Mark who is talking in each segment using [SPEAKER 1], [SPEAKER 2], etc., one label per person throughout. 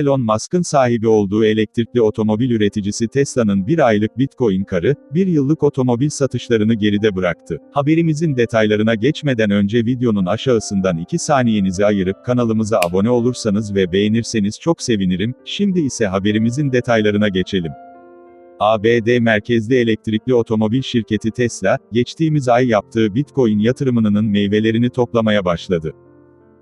[SPEAKER 1] Elon Musk'ın sahibi olduğu elektrikli otomobil üreticisi Tesla'nın bir aylık Bitcoin karı, bir yıllık otomobil satışlarını geride bıraktı. Haberimizin detaylarına geçmeden önce videonun aşağısından 2 saniyenizi ayırıp kanalımıza abone olursanız ve beğenirseniz çok sevinirim. Şimdi ise haberimizin detaylarına geçelim. ABD merkezli elektrikli otomobil şirketi Tesla, geçtiğimiz ay yaptığı Bitcoin yatırımının meyvelerini toplamaya başladı.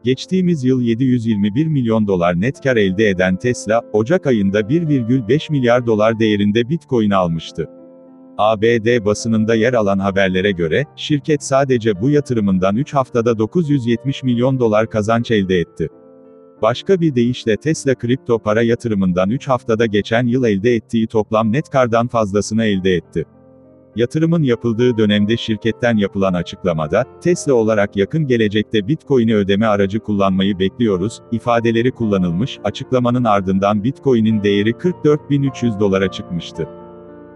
[SPEAKER 1] Geçtiğimiz yıl 721 milyon dolar net kar elde eden Tesla, Ocak ayında 1,5 milyar dolar değerinde Bitcoin almıştı. ABD basınında yer alan haberlere göre, şirket sadece bu yatırımından 3 haftada 970 milyon dolar kazanç elde etti. Başka bir deyişle Tesla kripto para yatırımından 3 haftada geçen yıl elde ettiği toplam net kardan fazlasını elde etti. Yatırımın yapıldığı dönemde şirketten yapılan açıklamada, Tesla olarak yakın gelecekte Bitcoin'i ödeme aracı kullanmayı bekliyoruz, ifadeleri kullanılmış, açıklamanın ardından Bitcoin'in değeri 44.300 dolara çıkmıştı.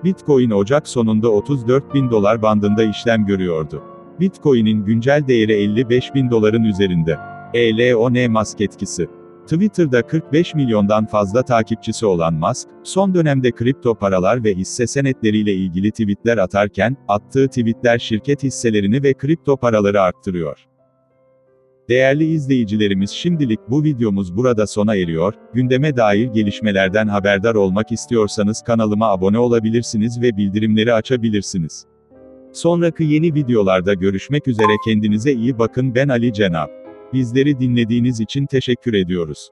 [SPEAKER 1] Bitcoin Ocak sonunda 34.000 dolar bandında işlem görüyordu. Bitcoin'in güncel değeri 55.000 doların üzerinde. Elon Musk etkisi Twitter'da 45 milyondan fazla takipçisi olan Musk, son dönemde kripto paralar ve hisse senetleriyle ilgili tweetler atarken, attığı tweetler şirket hisselerini ve kripto paraları arttırıyor. Değerli izleyicilerimiz şimdilik bu videomuz burada sona eriyor, gündeme dair gelişmelerden haberdar olmak istiyorsanız kanalıma abone olabilirsiniz ve bildirimleri açabilirsiniz. Sonraki yeni videolarda görüşmek üzere kendinize iyi bakın ben Ali Cenap. Bizleri dinlediğiniz için teşekkür ediyoruz.